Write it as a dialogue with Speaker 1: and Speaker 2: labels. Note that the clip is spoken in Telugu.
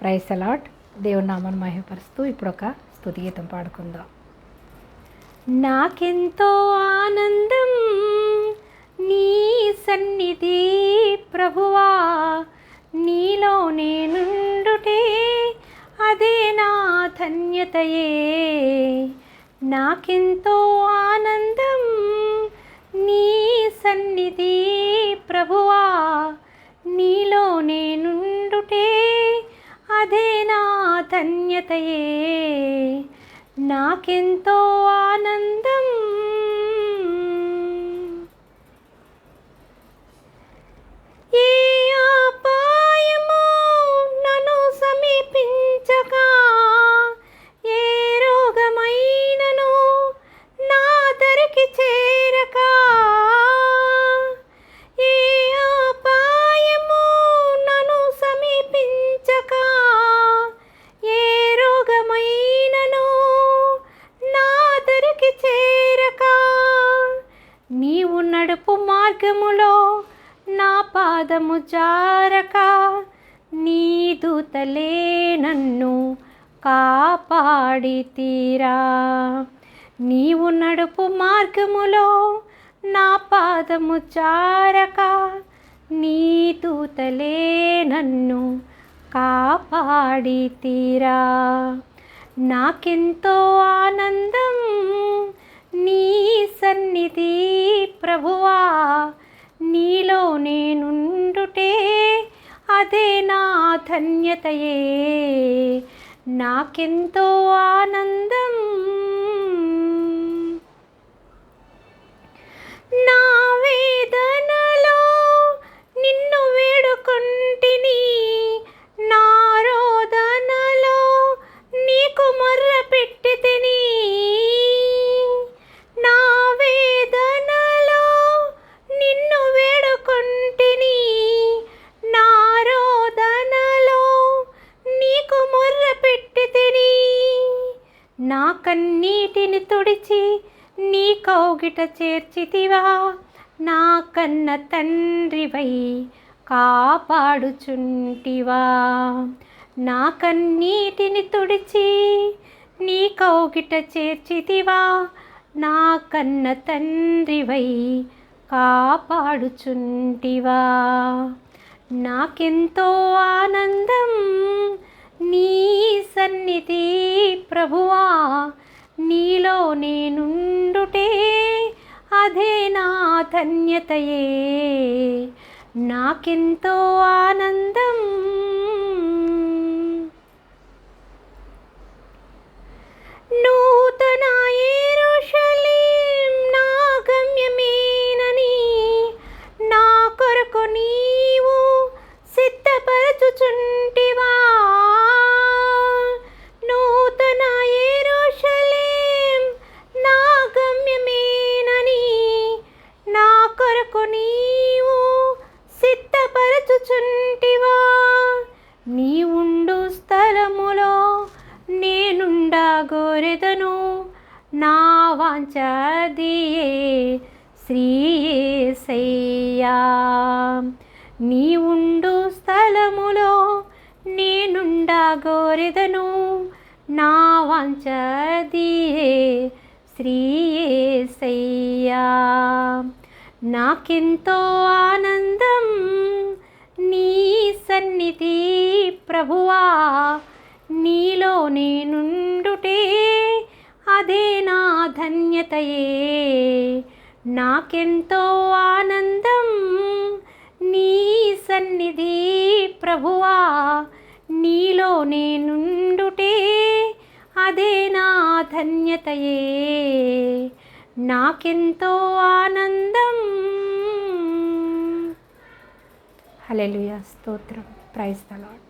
Speaker 1: ప్రైస్ అలాట్ దేవుని నామను మహిమపరుస్తూ ఇప్పుడు ఒక స్థుతి గీతం పాడుకుందాం. నాకెంతో ఆనందం నీ సన్నిధి ప్రభువా నీలో నేనుండుటే అదే నా ధన్యతయే. నాకెంతో ఆనందం నీ ధన్యతయే నాకెంతో ఆనందం నడుపు మార్గములో నా పాదము జారక నీ దూతలే నన్ను కాపాడి తీరా. నీవు నడుపు మార్గములో నా పాదము చారక నీ దూతలే నన్ను కాపాడి తీరా. నాకెంతో ఆనందం నీ సన్నిధి ప్రభువా నీలో నేనుండుటే అదే నా ధన్యతయే. నాకెంతో ఆనందం నా కన్నీటిని తుడిచి నీ కౌగిట చేర్చితివా. నా కన్న తండ్రివై కాపాడుచుంటివా. నా కన్నీటిని తుడిచి నీ కౌగిట చేర్చితివా. నా కన్న తండ్రివై కాపాడుచుంటివా. నాకెంతో ఆనందం నీ సన్నిధి ప్రభువా నీలో నేనుండుటే అదే నా ధన్యతయే. నాకెంతో ఆనందం కొరకు నీవు సిద్ధపరచుచుంటివా? నీవుండు స్థలములో నేనుండా గోరెదను నా వాంచదియే శ్రీయేసయ్యా నీవుండు స్థలములో నేనుండా గోరెదను నా వాంచదియే శ్రీయేసయ్యా నాకెంతో ఆనందం. నీ సన్నిధి ప్రభువా నీలో నేనుండుటే అదే నా ధన్యతయే. నాకెంతో ఆనందం. నీ సన్నిధి ప్రభువా నీలో నేనుండుటే అదే నా ధన్యతయే. నాకెంతో ఆనందం. హల్లెలూయా స్తోత్రం. Praise the lord